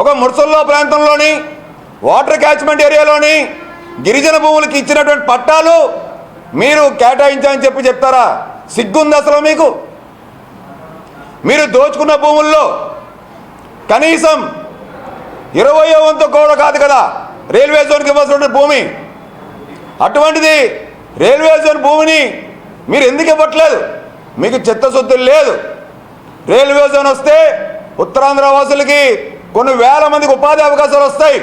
ఒక ముర్సల్లో ప్రాంతంలోని water catchment ఏరియాలోని గిరిజన భూములకి ఇచ్చినటువంటి పట్టాలు మీరు కేటాయించాలని చెప్పి చెప్తారా? సిగ్గుంది అసలు మీకు? మీరు దోచుకున్న భూముల్లో కనీసం ఇరవయో వంతు కూడా కాదు కదా రైల్వే జోన్కి ఇవ్వాల్సిన భూమి. అటువంటిది రైల్వే జోన్ భూమిని మీరు ఎందుకు ఇవ్వట్లేదు? మీకు చిత్తశుద్ధులు లేదు. రైల్వే జోన్ వస్తే ఉత్తరాంధ్ర వాసులకి కొన్ని వేల మందికి ఉపాధి అవకాశాలు వస్తాయి.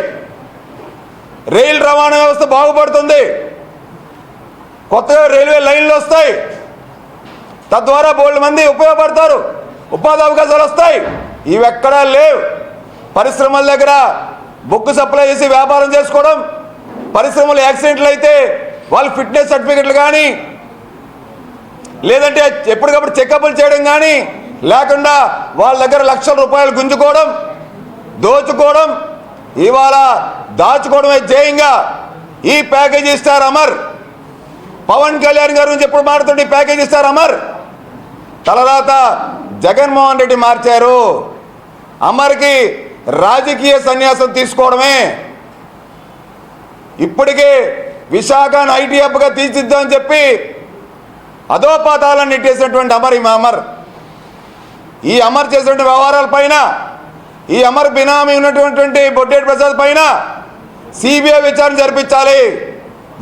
రైలు రవాణా వ్యవస్థ బాగుపడుతుంది. కొత్తగా రైల్వే లైన్లు వస్తాయి. తద్వారా బోల్డ్ మంది ఉపయోగపడతారు. ఉపాధి అవకాశాలు వస్తాయి. ఇవి ఎక్కడా లేవు. పరిశ్రమల దగ్గర బుక్ సప్లై చేసి వ్యాపారం చేసుకోవడం పరిశ్రమలు యాక్సిడెంట్లు అయితే వాళ్ళు ఫిట్నెస్ సర్టిఫికెట్లు కానీ లేదంటే ఎప్పటికప్పుడు చెకప్లు చేయడం కానీ లేకుండా వాళ్ళ దగ్గర లక్షల రూపాయలు గుంజుకోవడం దోచుకోవడం ఇవాళ దాచుకోవడమే ధ్యేయంగా ఈ ప్యాకేజ్ ఇస్తారు అమర్. పవన్ కళ్యాణ్ గారు నుంచి ఎప్పుడు మాడుతుంటే ప్యాకేజ్ ఇస్తారు అమర్. తలరాత జగన్మోహన్ రెడ్డి మార్చారు. అమర్కి రాజకీయ సన్యాసం తీసుకోవడమే. ఇప్పటికే విశాఖను ఐటీ హబ్గా తీర్చిద్దామని చెప్పి అధోపాతాలను నెట్టేసినటువంటి అమర్ ఈ అమర్. ఈ అమర్ చేసినటువంటి వ్యవహారాల పైన ఈ అమర్ బినామీ ఉన్నటువంటి బొడ్డేటి ప్రసాద్ పైన సిబిఐ విచారణ జరిపించాలి.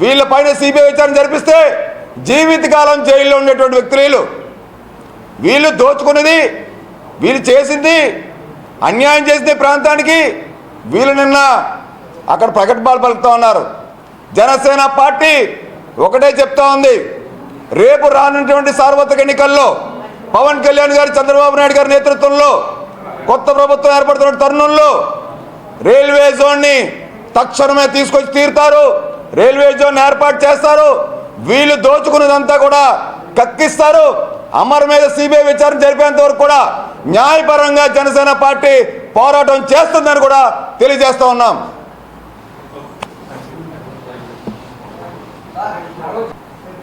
వీళ్ళ పైన సిబిఐ విచారణ జరిపిస్తే జీవితకాలం జైల్లో ఉండేటువంటి వ్యక్తులు వీళ్ళు. వీళ్ళు దోచుకున్నది వీళ్ళు చేసింది అన్యాయం చేసింది ప్రాంతానికి వీళ్ళు నిన్న అక్కడ ప్రకటనలు పలుకుతూ ఉన్నారు. జనసేన పార్టీ ఒకటే చెప్తా ఉంది. రేపు రానున్నటువంటి సార్వత్రిక ఎన్నికల్లో పవన్ కళ్యాణ్ గారు చంద్రబాబు నాయుడు గారి నేతృత్వంలో కొత్త ప్రభుత్వం ఏర్పడుతున్న తరుణంలో రైల్వే జోన్ని తక్షణమే తీసుకొచ్చి తీరుతారు. రైల్వే జోన్ ఏర్పాటు చేస్తారు. వీళ్ళు దోచుకున్నదంతా కూడా కక్కిస్తారు. అమర్ మీద సిబిఐ విచారణ జరిపేంత వరకు కూడా న్యాయపరంగా జనసేన పార్టీ పోరాటం చేస్తుందని కూడా తెలియజేస్తా ఉన్నాం.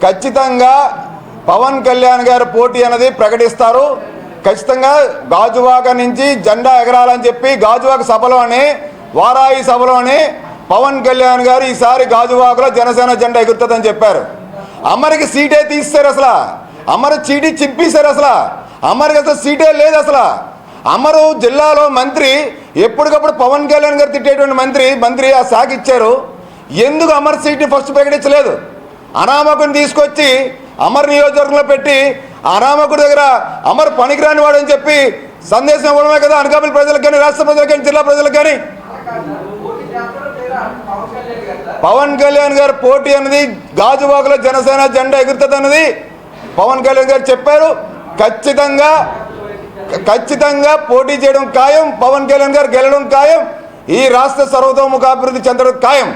ఖచ్చితంగా పవన్ కళ్యాణ్ గారు పోటీ అనేది ప్రకటిస్తారు. ఖచ్చితంగా గాజువాక నుంచి జెండా ఎగరాలని చెప్పి గాజువాక సభలోనే వారాయి సభలోనే పవన్ కళ్యాణ్ గారు ఈసారి గాజువాకలో జనసేన జెండా ఎగురుతుందని చెప్పారు. అమ్మరికి సీటే తీస్తారు అసలు. అమరు చీటీ చింపేశారు అసలు. అమర్కి అసలు సీటే లేదు అసలు. అమరు జిల్లాలో మంత్రి ఎప్పటికప్పుడు పవన్ కళ్యాణ్ గారు తిట్టేటువంటి మంత్రి మంత్రి ఆ శాఖ ఇచ్చారు. ఎందుకు అమర్ సీట్ని ఫస్ట్ ప్రకటించలేదు? అనామకుని తీసుకొచ్చి అమర్ నియోజకవర్గంలో పెట్టి ఆ దగ్గర అమర్ పనికిరాని వాడు అని చెప్పి సందేశం ఇవ్వడమే కదా అనకాపల్లి ప్రజలకు కానీ రాష్ట్ర ప్రజలకు కానీ జిల్లా ప్రజలకు కానీ. పవన్ కళ్యాణ్ గారు పోటీ అన్నది గాజువాకలో జనసేన జెండా ఎగురుతుంది అన్నది పవన్ కళ్యాణ్ గారు చెప్పారు. ఖచ్చితంగా ఖచ్చితంగా పోటీ చేయడం ఖాయం పవన్ కళ్యాణ్ గారు గెలడం ఖాయం ఈ రాష్ట్ర సర్వతోముఖాభివృద్ధి చెందడం ఖాయం.